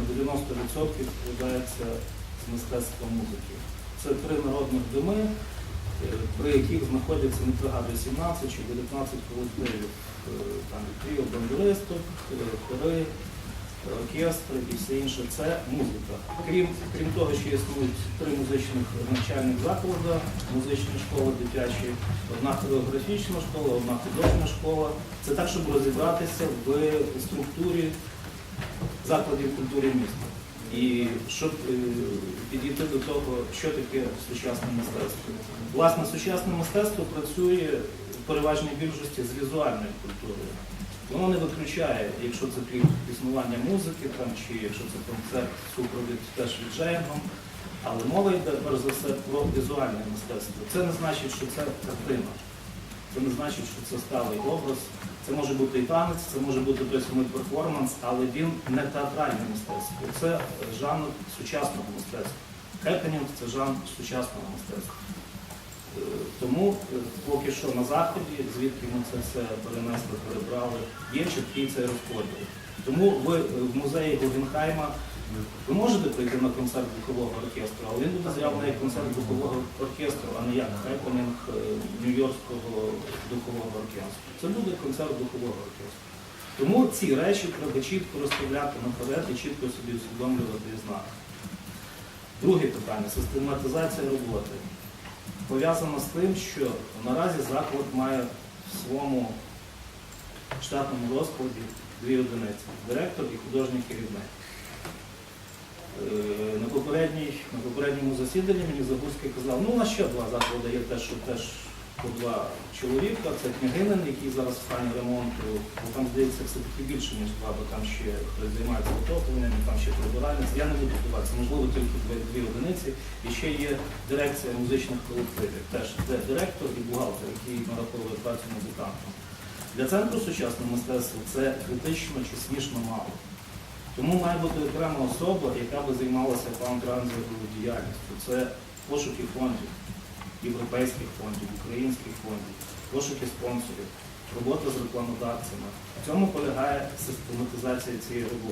на 90% складається з мистецтва музики. Це три народних доми, е, при яких знаходяться, не пригадую, 17 чи 19 колективів. Е, Там тріо бандуристок, е, хори, оркестри і все інше. Це музика. Крім, крім того, що існують три музичних навчальних заклади, музичні школи дитячі, одна хореографічна школа, одна художня школа. Це так, щоб розібратися в структурі закладів культури міста. І щоб е, підійти до того, що таке сучасне мистецтво. Власне, сучасне мистецтво працює в переважній більшості з візуальною культурою. Воно не виключає, якщо це крім існування музики, там, чи якщо це концерт супровід теж віджеєм, але мова йде перш за все про візуальне мистецтво. Це не значить, що це картина. Це не значить, що це сталий образ. Це може бути і танець, це може бути той самий перформанс, але він не театральне мистецтво. Це жанр сучасного мистецтва. Хепенінг це жанр сучасного мистецтва. Е, Тому е, поки що на заході, звідки ми це все перенесли, перебрали, є чіткий цей розподіл. Тому ви е, в музеї Гугенхайма ви можете прийти на концерт духового оркестру, але він буде заявлений як концерт духового оркестру, а не як хепенінг е, Нью-Йоркського духового оркестру. Це буде концерт духового оркестру. Тому ці речі треба чітко розставляти наперед і чітко собі усвідомлювати і знати. Друге питання систематизація роботи. Пов'язано з тим, що наразі заклад має в своєму штатному розкладі дві одиниці директор і художній керівник. Е, На, попередній, на попередньому засіданні мені Загурський казав, ну у нас ще два заклади є теж, що теж по два чоловіка, це княгинин, який зараз в стані ремонту, бо там здається все-таки більше, ніж два, бо там ще хтось займається отопленням, там ще прибиральниця. Я не буду вдаватися, можливо, тільки дві, дві одиниці. І ще є дирекція музичних колективів, теж де директор і бухгалтер, який нараховує працю музикантам. Для центру сучасного мистецтва це критично чи смішно мало. Тому має бути окрема особа, яка би займалася фаунд-транзитовою діяльністю. Це пошуки фондів, європейських фондів, українських фондів, пошуки спонсорів, робота з рекламодавцями. В цьому полягає систематизація цієї роботи.